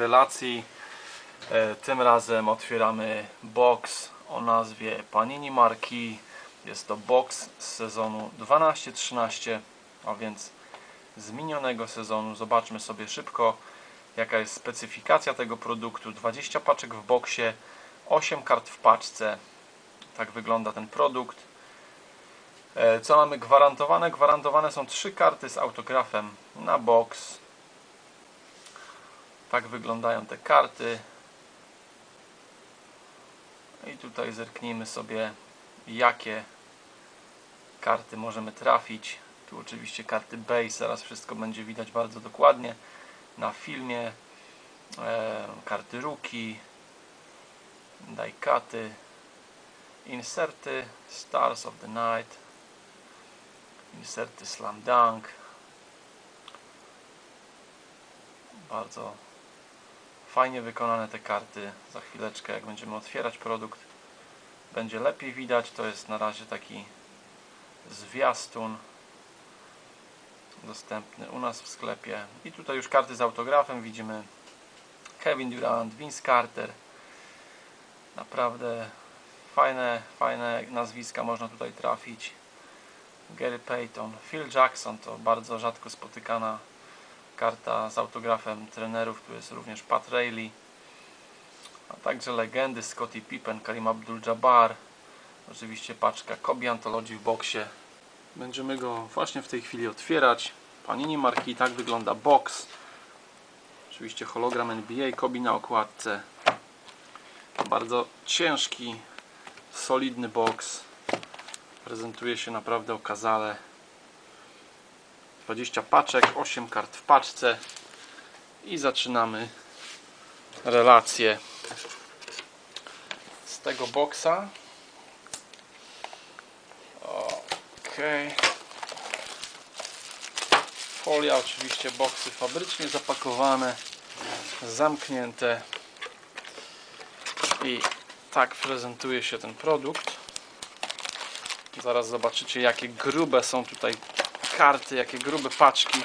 relacji. E, Tym razem otwieramy box o nazwie Panini Marki. Jest to box z sezonu 12-13, a więc z minionego sezonu. Zobaczmy sobie szybko jaka jest specyfikacja tego produktu. 20 paczek w boksie, 8 kart w paczce. Tak wygląda ten produkt. E, Co mamy gwarantowane? Gwarantowane są 3 karty z autografem na box. Tak wyglądają te karty. I tutaj zerknijmy sobie, jakie karty możemy trafić. Tu oczywiście karty base, zaraz wszystko będzie widać bardzo dokładnie na filmie. E, karty ruki, dajkaty, inserty Stars of the Night, inserty Slam Dunk. Bardzo fajnie wykonane te karty. Za chwileczkę, jak będziemy otwierać produkt, będzie lepiej widać. To jest na razie taki zwiastun dostępny u nas w sklepie. I tutaj już karty z autografem widzimy Kevin Durant, Vince Carter. Naprawdę fajne, fajne nazwiska można tutaj trafić. Gary Payton, Phil Jackson to bardzo rzadko spotykana karta z autografem trenerów. Tu jest również Pat Riley. A także legendy Scottie Pippen, Karim Abdul-Jabbar. Oczywiście paczka Kobe Anthology w boksie. Będziemy go właśnie w tej chwili otwierać. Panini marki, tak wygląda box. Oczywiście hologram NBA, Kobe na okładce. Bardzo ciężki, solidny box. Prezentuje się naprawdę okazale. 20 paczek, 8 kart w paczce. I zaczynamy relację z tego boxa. Okej. Folia oczywiście, boksy fabrycznie zapakowane, zamknięte. I tak prezentuje się ten produkt. Zaraz zobaczycie jakie grube są tutaj karty, jakie grube paczki.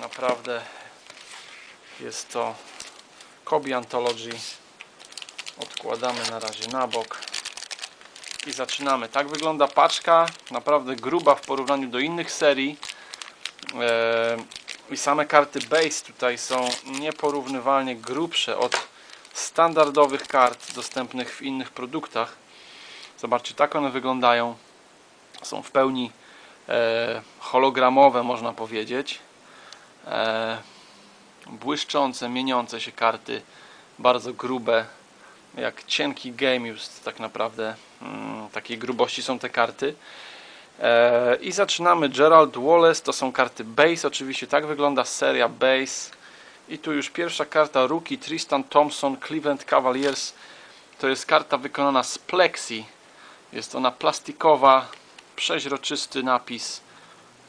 Naprawdę jest to Kobe Anthology. Odkładamy na razie na bok i zaczynamy. Tak wygląda paczka, naprawdę gruba w porównaniu do innych serii. Eee, I same karty base tutaj są nieporównywalnie grubsze od standardowych kart dostępnych w innych produktach. Zobaczcie, tak one wyglądają. Są w pełni e, hologramowe, można powiedzieć. E, błyszczące, mieniące się karty, bardzo grube, jak cienki game just tak naprawdę mm, takiej grubości są te karty. E, i zaczynamy. Gerald Wallace, to są karty base, oczywiście tak wygląda seria base. I tu już pierwsza karta rookie Tristan Thompson Cleveland Cavaliers. To jest karta wykonana z plexi. Jest ona plastikowa przeźroczysty napis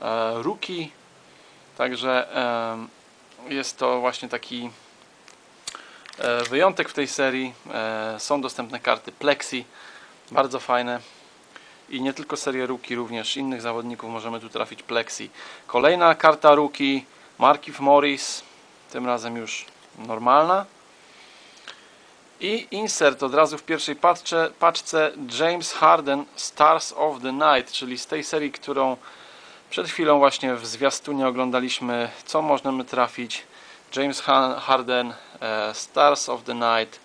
e, rookie także jest to właśnie taki E, wyjątek w tej serii e, są dostępne karty Plexi, bardzo fajne i nie tylko serię Rookie, również innych zawodników możemy tu trafić Plexi. Kolejna karta Rookie, Markif Morris, tym razem już normalna. I insert od razu w pierwszej paczce, paczce James Harden Stars of the Night, czyli z tej serii, którą przed chwilą właśnie w zwiastunie oglądaliśmy, co możemy trafić. James Harden e, Stars of the Night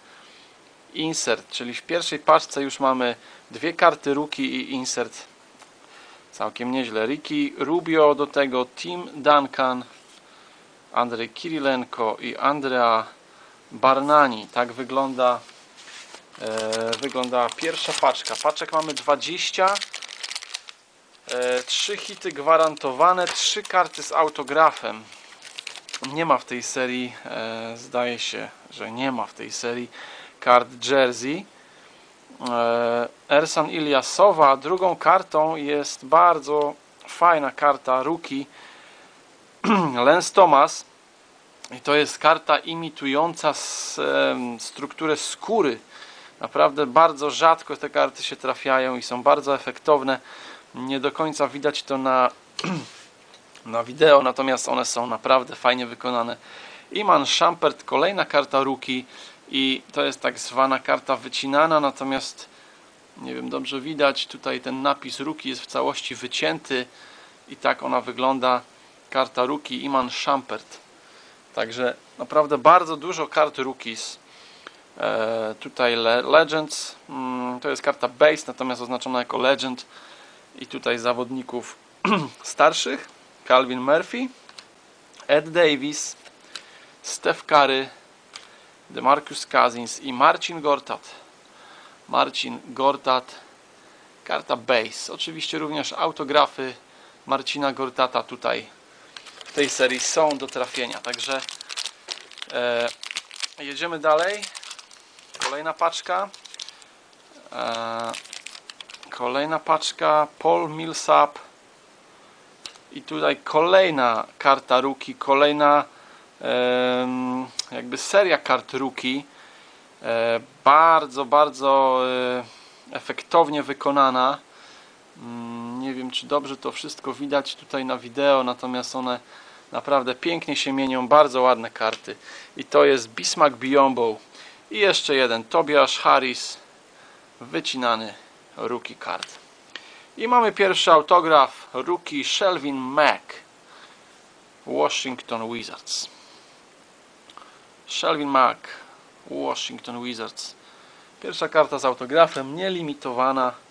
Insert, czyli w pierwszej paczce już mamy dwie karty Rookie i Insert całkiem nieźle. Ricky Rubio, do tego Tim Duncan Andrzej Kirilenko i Andrea Barnani. Tak wygląda e, wygląda pierwsza paczka. Paczek mamy 20 e, trzy hity gwarantowane, trzy karty z autografem nie ma w tej serii, e, zdaje się, że nie ma w tej serii kart Jersey. E, Ersan Iliasowa, drugą kartą jest bardzo fajna karta Rookie Lens Thomas i to jest karta imitująca strukturę skóry. Naprawdę bardzo rzadko te karty się trafiają i są bardzo efektowne. Nie do końca widać to na na wideo, natomiast one są naprawdę fajnie wykonane Iman Shumpert, kolejna karta Rookie i to jest tak zwana karta wycinana, natomiast nie wiem, dobrze widać, tutaj ten napis Rookie jest w całości wycięty i tak ona wygląda, karta Rookie Iman Shumpert. Także naprawdę bardzo dużo kart Rookies. E, tutaj Le Legends, mm, to jest karta base, natomiast oznaczona jako Legend i tutaj zawodników starszych, Calvin Murphy, Ed Davis, Steph Curry, DeMarcus Cousins i Marcin Gortat. Marcin Gortat, karta base. Oczywiście również autografy Marcina Gortata tutaj w tej serii są do trafienia. Także e, jedziemy dalej. Kolejna paczka. E, kolejna paczka Paul Millsap. I tutaj kolejna karta Rookie, kolejna e, jakby seria kart Rookie. E, bardzo, bardzo e, efektownie wykonana. Wiem, czy dobrze to wszystko widać tutaj na wideo, natomiast one naprawdę pięknie się mienią, bardzo ładne karty. I to jest Bismarck Biombo i jeszcze jeden, Tobiasz Harris, wycinany rookie card. I mamy pierwszy autograf, rookie Shelvin Mack, Washington Wizards. Shelvin Mack, Washington Wizards. Pierwsza karta z autografem, nielimitowana.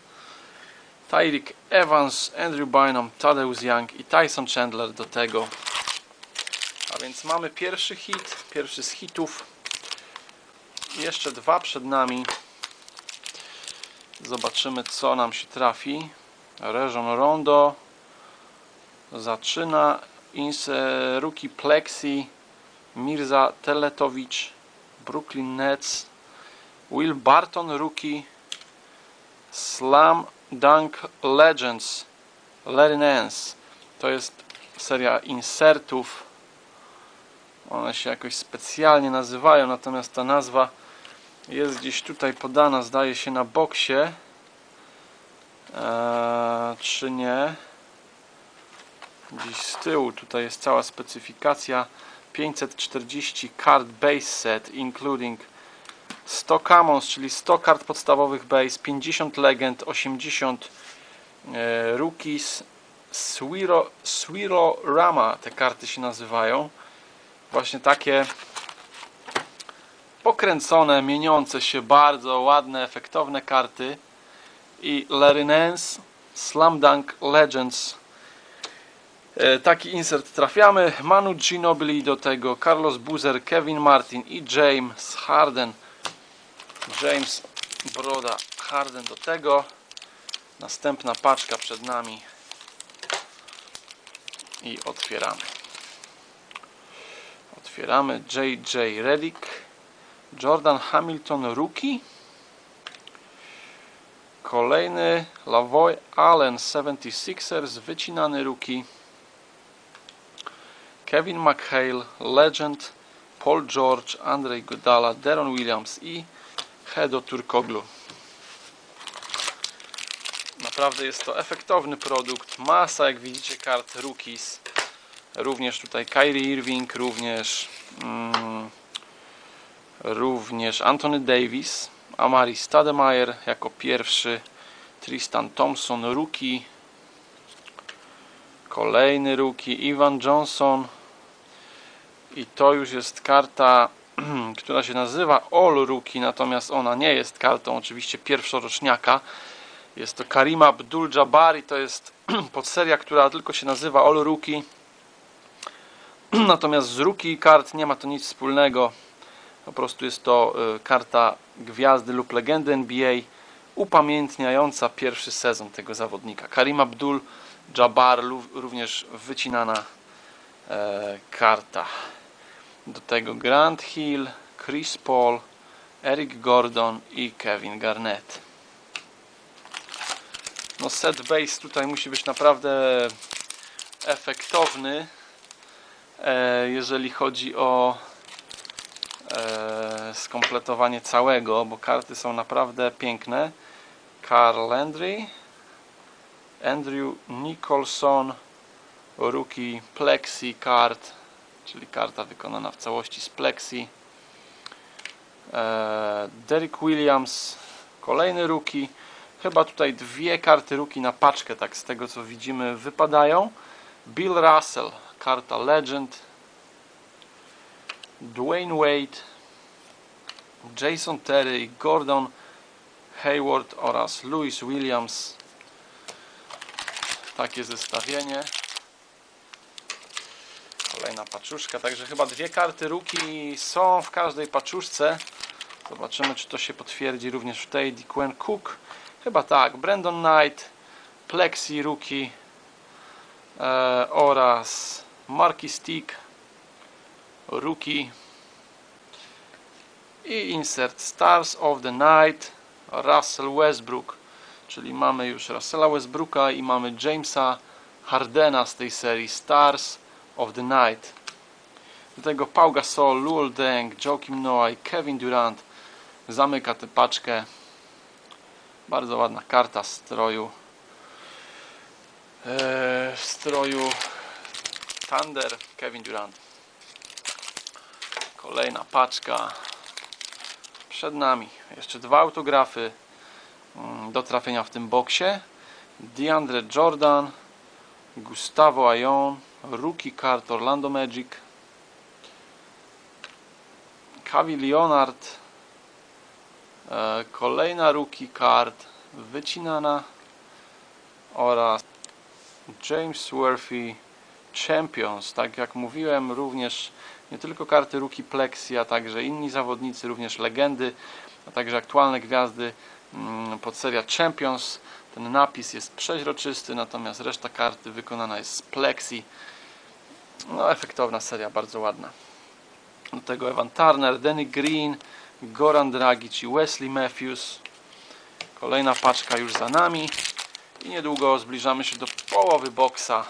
Tyreek Evans, Andrew Bynum, Tadeusz Young i Tyson Chandler do tego. A więc mamy pierwszy hit, pierwszy z hitów. Jeszcze dwa przed nami. Zobaczymy co nam się trafi. Rejon Rondo zaczyna Inseruki Plexi Mirza Teletowicz Brooklyn Nets Will Barton Rookie Slam Dunk Legends Larry to jest seria insertów. One się jakoś specjalnie nazywają natomiast ta nazwa jest gdzieś tutaj podana zdaje się na boksie. Eee, czy nie? Gdzieś z tyłu tutaj jest cała specyfikacja. 540 card base set including 100 commons, czyli 100 kart podstawowych base, 50 legend, 80 e, rookies, Swiro, Swiro Rama te karty się nazywają. Właśnie takie pokręcone, mieniące się, bardzo ładne, efektowne karty. I Larry Nance, Slam Dunk Legends. E, taki insert trafiamy. Manu Ginobili do tego, Carlos Boozer, Kevin Martin i James Harden. James Broda Harden do tego. Następna paczka przed nami. I otwieramy. Otwieramy JJ Redick. Jordan Hamilton Rookie. Kolejny Lavoy Allen 76ers wycinany rookie. Kevin McHale Legend. Paul George, Andrzej Godala, Deron Williams i Hedo Turkoglu. Naprawdę jest to efektowny produkt. Masa, jak widzicie, kart rookies. Również tutaj Kyrie Irving, również mm, również Anthony Davis, Amari Stademeyer jako pierwszy, Tristan Thompson rookie, kolejny rookie, Ivan Johnson i to już jest karta która się nazywa All Rookie, natomiast ona nie jest kartą oczywiście pierwszoroczniaka. Jest to Karim Abdul-Jabbar i to jest podseria, która tylko się nazywa All Rookie. Natomiast z Rookie kart nie ma to nic wspólnego. Po prostu jest to y, karta gwiazdy lub legendy NBA upamiętniająca pierwszy sezon tego zawodnika. Karim Abdul-Jabbar również wycinana e, karta. Do tego Grant Hill, Chris Paul, Eric Gordon i Kevin Garnett. No set base tutaj musi być naprawdę efektowny, e, jeżeli chodzi o e, skompletowanie całego, bo karty są naprawdę piękne. Carl Landry, Andrew Nicholson, rookie Plexi card czyli karta wykonana w całości z plexi. E, Derek Williams, kolejny rookie. Chyba tutaj dwie karty rookie na paczkę, tak z tego co widzimy, wypadają. Bill Russell, karta Legend. Dwayne Wade, Jason Terry, Gordon Hayward oraz Louis Williams. Takie zestawienie. Kolejna paczuszka, także chyba dwie karty ruki są w każdej paczuszce. Zobaczymy, czy to się potwierdzi również w tej. Diquen Cook, chyba tak. Brandon Knight, Plexi Rookie e, oraz Marky Stick Rookie i insert Stars of the Night Russell Westbrook czyli mamy już Russella Westbrooka i mamy Jamesa Hardena z tej serii Stars of the Night. Do tego Pau Gasol, Luol Deng, Joakim Noah i Kevin Durant zamyka tę paczkę. Bardzo ładna karta stroju eee, stroju Thunder Kevin Durant. Kolejna paczka przed nami. Jeszcze dwa autografy mm, do trafienia w tym boksie. DeAndre Jordan Gustavo Ayon Rookie Card Orlando Magic Kawi Leonard e, kolejna Rookie Card wycinana oraz James Worthy Champions tak jak mówiłem również nie tylko karty Rookie Plexi, a także inni zawodnicy, również legendy, a także aktualne gwiazdy mm, pod seria Champions. Ten napis jest przeźroczysty, natomiast reszta karty wykonana jest z Plexi. No, efektowna seria, bardzo ładna. Do tego Evan Turner, Danny Green, Goran Dragic i Wesley Matthews. Kolejna paczka już za nami. I niedługo zbliżamy się do połowy boksa.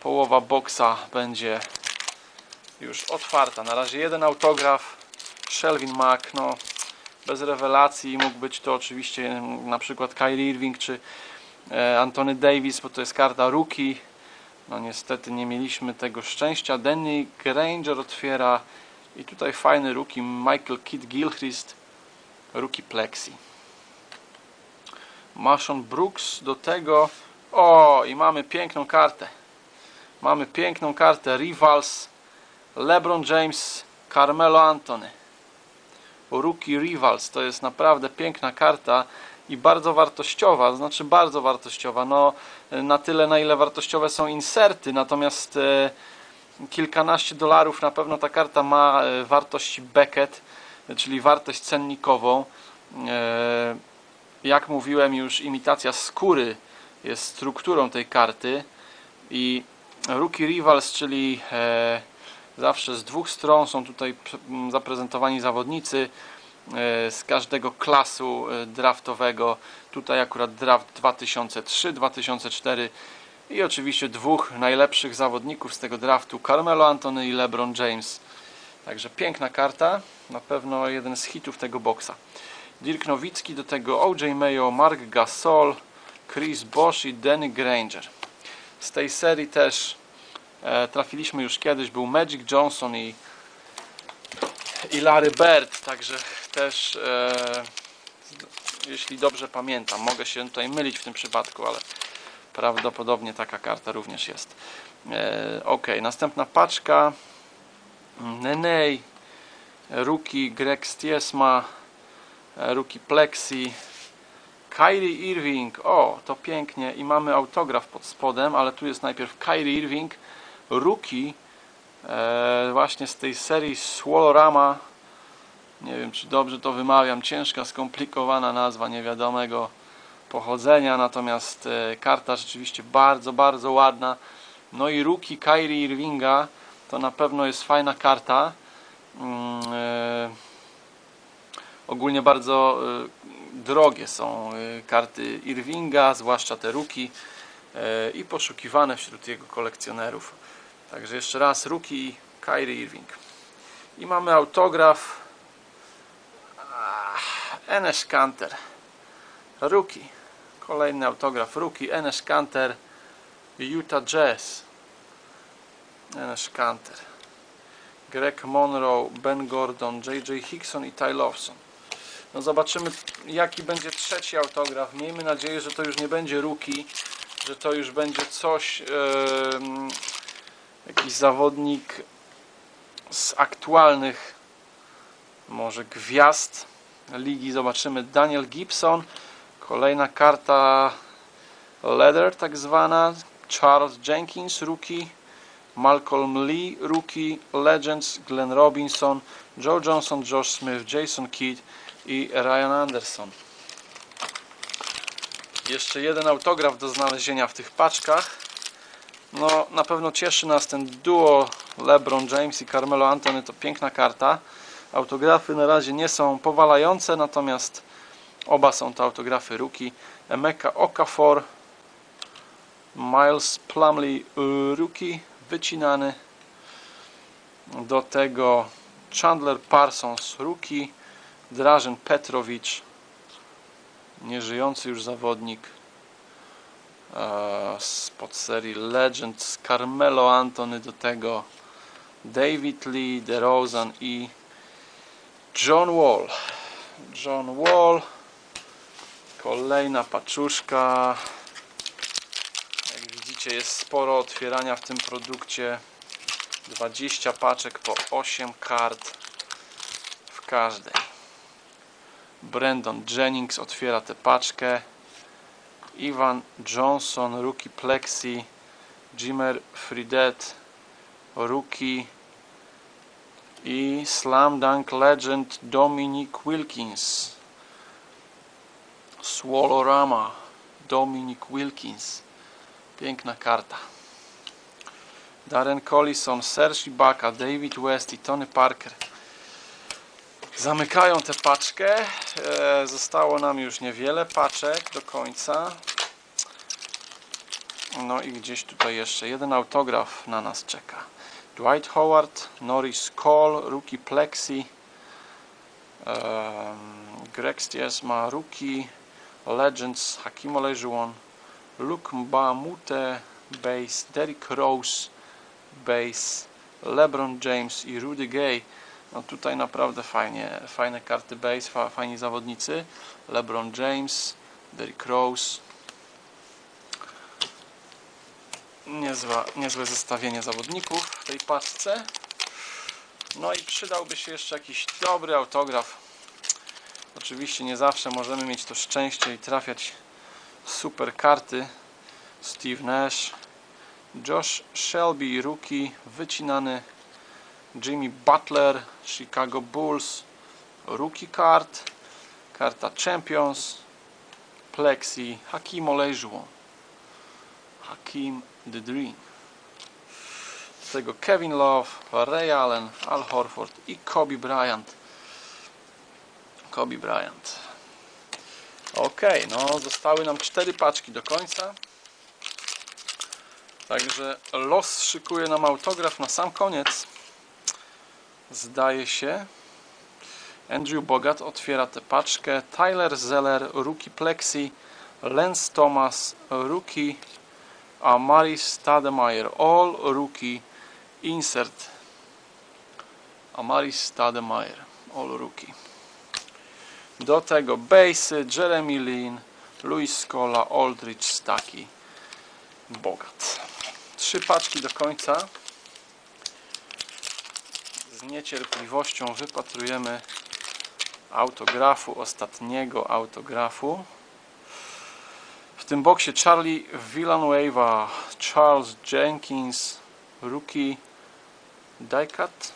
Połowa boksa będzie już otwarta. Na razie jeden autograf Shelvin Mack, no bez rewelacji mógł być to oczywiście na przykład Kyrie Irving czy e, Anthony Davis, bo to jest karta rookie. No niestety nie mieliśmy tego szczęścia. Danny Granger otwiera i tutaj fajny rookie Michael Kidd Gilchrist rookie Plexi. Marshawn Brooks do tego o i mamy piękną kartę. Mamy piękną kartę Rivals LeBron James, Carmelo Anthony. Rookie Rivals to jest naprawdę piękna karta i bardzo wartościowa, znaczy bardzo wartościowa. No, na tyle, na ile wartościowe są inserty, natomiast e, kilkanaście dolarów na pewno ta karta ma e, wartość Beckett, czyli wartość cennikową. E, jak mówiłem już, imitacja skóry jest strukturą tej karty i Rookie Rivals, czyli Zawsze z dwóch stron są tutaj zaprezentowani zawodnicy z każdego klasu e, draftowego. Tutaj akurat draft 2003, 2004 i oczywiście dwóch najlepszych zawodników z tego draftu Carmelo Anthony i LeBron James. Także piękna karta, na pewno jeden z hitów tego boksa. Dirk Nowicki, do tego OJ Mayo, Mark Gasol, Chris Bosch i Danny Granger. Z tej serii też E, trafiliśmy już kiedyś, był Magic Johnson i, i Larry Bird, także też e, jeśli dobrze pamiętam, mogę się tutaj mylić w tym przypadku, ale prawdopodobnie taka karta również jest. E, ok, następna paczka Nenei Rookie Greg Stiesma e, Rookie Plexi Kyrie Irving, o to pięknie i mamy autograf pod spodem, ale tu jest najpierw Kyrie Irving Rookie e, właśnie z tej serii Swallorama nie wiem czy dobrze to wymawiam. Ciężka, skomplikowana nazwa niewiadomego pochodzenia. Natomiast e, karta rzeczywiście bardzo, bardzo ładna. No i Rookie Kyrie Irvinga. To na pewno jest fajna karta. Mm, e, ogólnie bardzo drogie są karty Irvinga, zwłaszcza te Rookie i poszukiwane wśród jego kolekcjonerów Także jeszcze raz Ruki Kyrie Irving. I mamy autograf Enes Kanter. Ruki. Kolejny autograf Ruki Enes Kanter Utah Jazz. Enes Kanter. Greg Monroe, Ben Gordon, J.J. Hickson i Ty Lawson. No zobaczymy jaki będzie trzeci autograf. Miejmy nadzieję, że to już nie będzie Ruki, że to już będzie coś, em, jakiś zawodnik z aktualnych może gwiazd ligi. Zobaczymy. Daniel Gibson, kolejna karta. Leather tak zwana, Charles Jenkins, rookie, Malcolm Lee, rookie, Legends, Glenn Robinson, Joe Johnson, Josh Smith, Jason Kidd i Ryan Anderson. Jeszcze jeden autograf do znalezienia w tych paczkach. No, na pewno cieszy nas ten duo LeBron James i Carmelo Anthony. To piękna karta. Autografy na razie nie są powalające, natomiast oba są to autografy rookie. Emeka Okafor, Miles Plumley rookie, wycinany. Do tego Chandler Parsons rookie, Drażen Petrowicz, nieżyjący już zawodnik spod serii Legends, Carmelo Anthony do tego David Lee, DeRozan i John Wall. John Wall. Kolejna paczuszka. Jak widzicie jest sporo otwierania w tym produkcie. 20 paczek po 8 kart w każdej. Brandon Jennings otwiera tę paczkę. Ivan Johnson, Rookie Plexi. Jimmer Fridet, Rookie i Slam Dunk Legend Dominic Wilkins. Swallowrama Dominic Wilkins. Piękna karta. Darren Collison, Serge Ibaka, David West i Tony Parker zamykają tę paczkę. E, zostało nam już niewiele paczek do końca. No i gdzieś tutaj jeszcze jeden autograf na nas czeka. Dwight Howard, Norris Cole, Rookie Plexi, um, Greg Stiers ma Rookie, Legends, Hakim Olajuwon, Luke Mbamute, Base, Derrick Rose, Base, LeBron James i Rudy Gay. No tutaj naprawdę fajnie, fajne karty base, fa, fajni zawodnicy. LeBron James, Derrick Rose, niezłe, niezłe zestawienie zawodników w tej paczce. No i przydałby się jeszcze jakiś dobry autograf. Oczywiście nie zawsze możemy mieć to szczęście i trafiać super karty. Steve Nash, Josh Shelby, rookie, wycinany. Jimmy Butler, Chicago Bulls, rookie card, karta Champions, Plexi, Hakim Olajuwon. Hakim The Dream. Z tego Kevin Love, Ray Allen, Al Horford i Kobe Bryant. Kobe Bryant. Ok, no zostały nam cztery paczki do końca. Także los szykuje nam autograf na sam koniec. Zdaje się. Andrew Bogat otwiera tę paczkę. Tyler Zeller, Rookie Plexi. Lance Thomas, Rookie Amari Stademeyer All Rookie Insert Amari Stademeyer All Rookie do tego Basy, Jeremy Lin Luis Scola, Aldrich Staki Bogat trzy paczki do końca niecierpliwością wypatrujemy autografu, ostatniego autografu w tym boksie Charlie Villanueva, Charles Jenkins, Rookie, Diecut,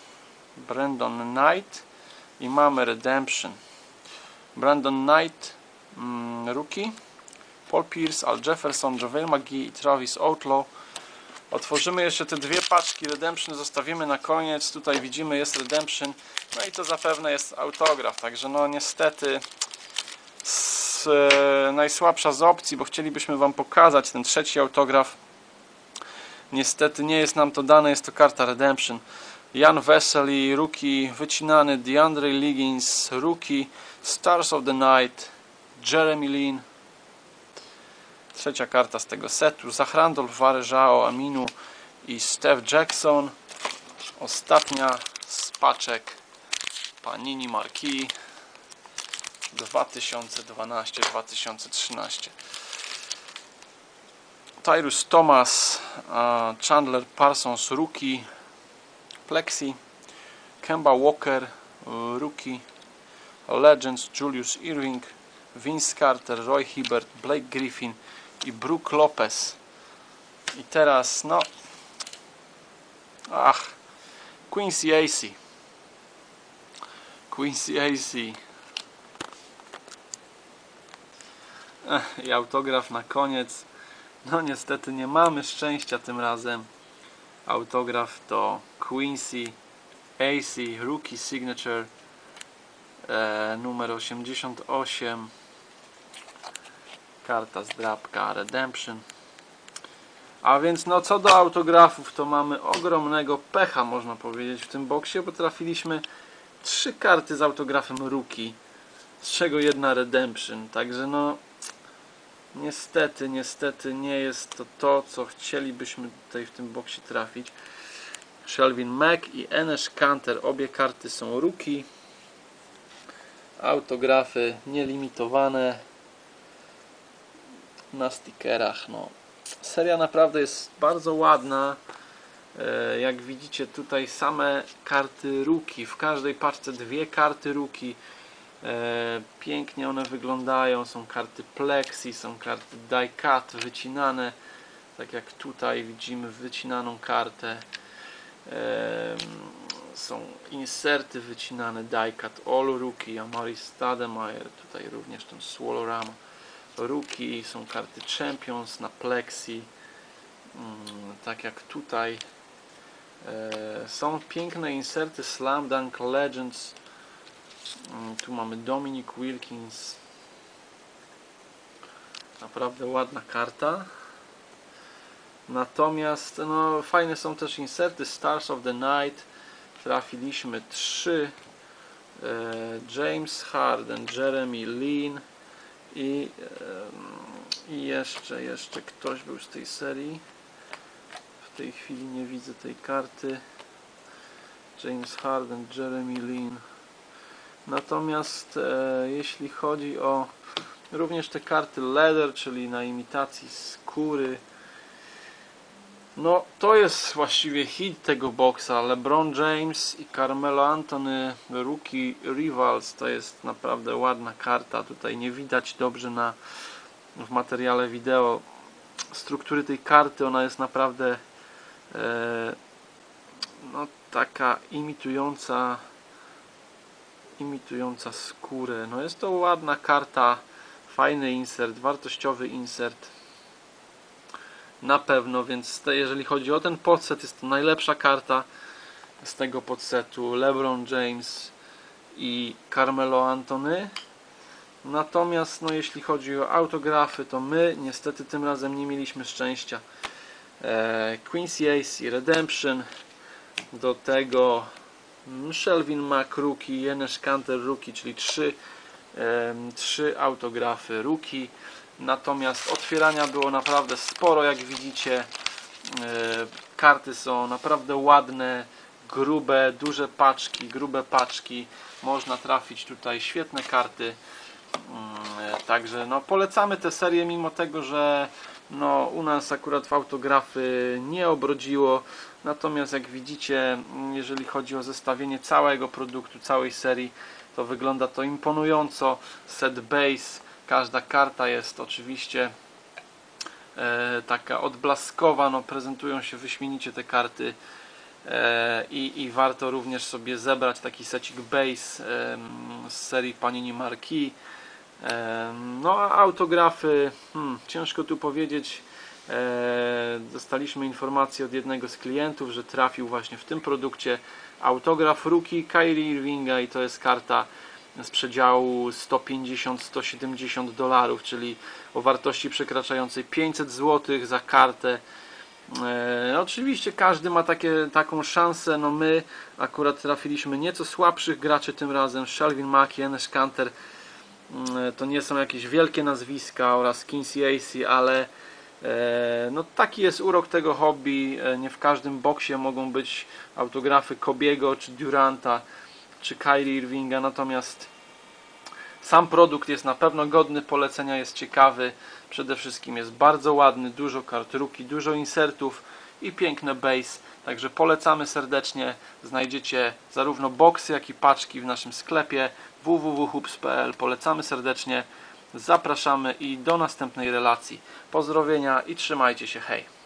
Brandon Knight i mamy Redemption. Brandon Knight, mm, Rookie, Paul Pierce, Al Jefferson, JaVale McGee i Travis Outlaw. Otworzymy jeszcze te dwie paczki Redemption, zostawimy na koniec. Tutaj widzimy jest Redemption, no i to zapewne jest autograf, także no niestety e, najsłabsza z opcji, bo chcielibyśmy Wam pokazać ten trzeci autograf. Niestety nie jest nam to dane, jest to karta Redemption. Jan Vesely, rookie, wycinany, DeAndre Liggins, rookie, Stars of the Night, Jeremy Lin. Trzecia karta z tego setu, Zachrandolf, Varejao, Aminu i Steph Jackson. Ostatnia z paczek Panini Marquis. 2012-2013 Tyrus Thomas Chandler Parsons Rookie. Plexi. Kemba Walker Rookie. Legends Julius Irving Vince Carter, Roy Hibbert, Blake Griffin i Brook Lopez. I teraz no ach Quincy AC Quincy AC Ech, i autograf na koniec. No niestety nie mamy szczęścia tym razem. Autograf to Quincy AC Rookie Signature e, numer 88 karta zdrabka Redemption. A więc no co do autografów to mamy ogromnego pecha można powiedzieć w tym boksie bo trafiliśmy trzy karty z autografem Rookie z czego jedna Redemption. Także no niestety, niestety nie jest to to co chcielibyśmy tutaj w tym boksie trafić. Shelvin Mack i Enes Kanter obie karty są Rookie autografy nielimitowane na stickerach no. seria naprawdę jest bardzo ładna. E, jak widzicie tutaj same karty ruki. W każdej paczce dwie karty ruki. E, pięknie one wyglądają. Są karty plexi, są karty die cut wycinane. Tak jak tutaj widzimy wycinaną kartę. Są inserty wycinane. Die cut all rookie Amari Stademeyer tutaj również ten Swallowrama Rookie, są karty Champions na Plexi, mm, tak jak tutaj. E, są piękne inserty Slam Dunk Legends. Mm, tu mamy Dominic Wilkins. Naprawdę ładna karta. Natomiast no, fajne są też inserty Stars of the Night. Trafiliśmy trzy. E, James Harden, Jeremy Lin, i, i jeszcze, jeszcze ktoś był z tej serii. W tej chwili nie widzę tej karty. James Harden, Jeremy Lin. Natomiast e, jeśli chodzi o również te karty leather, czyli na imitacji skóry no, to jest właściwie hit tego boksa. LeBron James i Carmelo Anthony, Rookie Rivals, to jest naprawdę ładna karta. Tutaj nie widać dobrze na, w materiale wideo struktury tej karty. Ona jest naprawdę e, no, taka imitująca imitująca skórę. No jest to ładna karta, fajny insert, wartościowy insert na pewno, więc te, jeżeli chodzi o ten podset, jest to najlepsza karta z tego podsetu. LeBron James i Carmelo Antony natomiast no, jeśli chodzi o autografy to my niestety tym razem nie mieliśmy szczęścia. E, Quincy Ace i Redemption. Do tego Shelvin Mack Rookie, Jenes Kanter Rookie, czyli trzy, e, trzy autografy Rookie natomiast otwierania było naprawdę sporo jak widzicie. E, karty są naprawdę ładne grube, duże paczki grube paczki. Można trafić tutaj świetne karty. Mm, e, także no polecamy tę serię mimo tego, że no u nas akurat w autografy nie obrodziło. Natomiast jak widzicie mm, jeżeli chodzi o zestawienie całego produktu, całej serii to wygląda to imponująco. Set base Każda karta jest oczywiście e, taka odblaskowa, no prezentują się wyśmienicie te karty e, i, i warto również sobie zebrać taki secik base z serii Panini Marquis. No a autografy, hmm, ciężko tu powiedzieć. E, dostaliśmy informację od jednego z klientów, że trafił właśnie w tym produkcie autograf Rookie Kyrie Irvinga i to jest karta z przedziału 150-170 dolarów, czyli o wartości przekraczającej 500 zł za kartę. E, oczywiście każdy ma takie, taką szansę, no my akurat trafiliśmy nieco słabszych graczy tym razem, Shelvin Mack i Enes Kanter mm, e, to nie są jakieś wielkie nazwiska oraz Kinsey Acey, ale E, No taki jest urok tego hobby. E, Nie w każdym boksie mogą być autografy Kobiego, czy Duranta, czy Kyrie Irvinga, natomiast sam produkt jest na pewno godny polecenia, jest ciekawy. Przede wszystkim jest bardzo ładny, dużo kart ruki, dużo insertów i piękne base. Także polecamy serdecznie. Znajdziecie zarówno boksy, jak i paczki w naszym sklepie www.hubs.pl. Polecamy serdecznie. Zapraszamy i do następnej relacji. Pozdrowienia i trzymajcie się. Hej!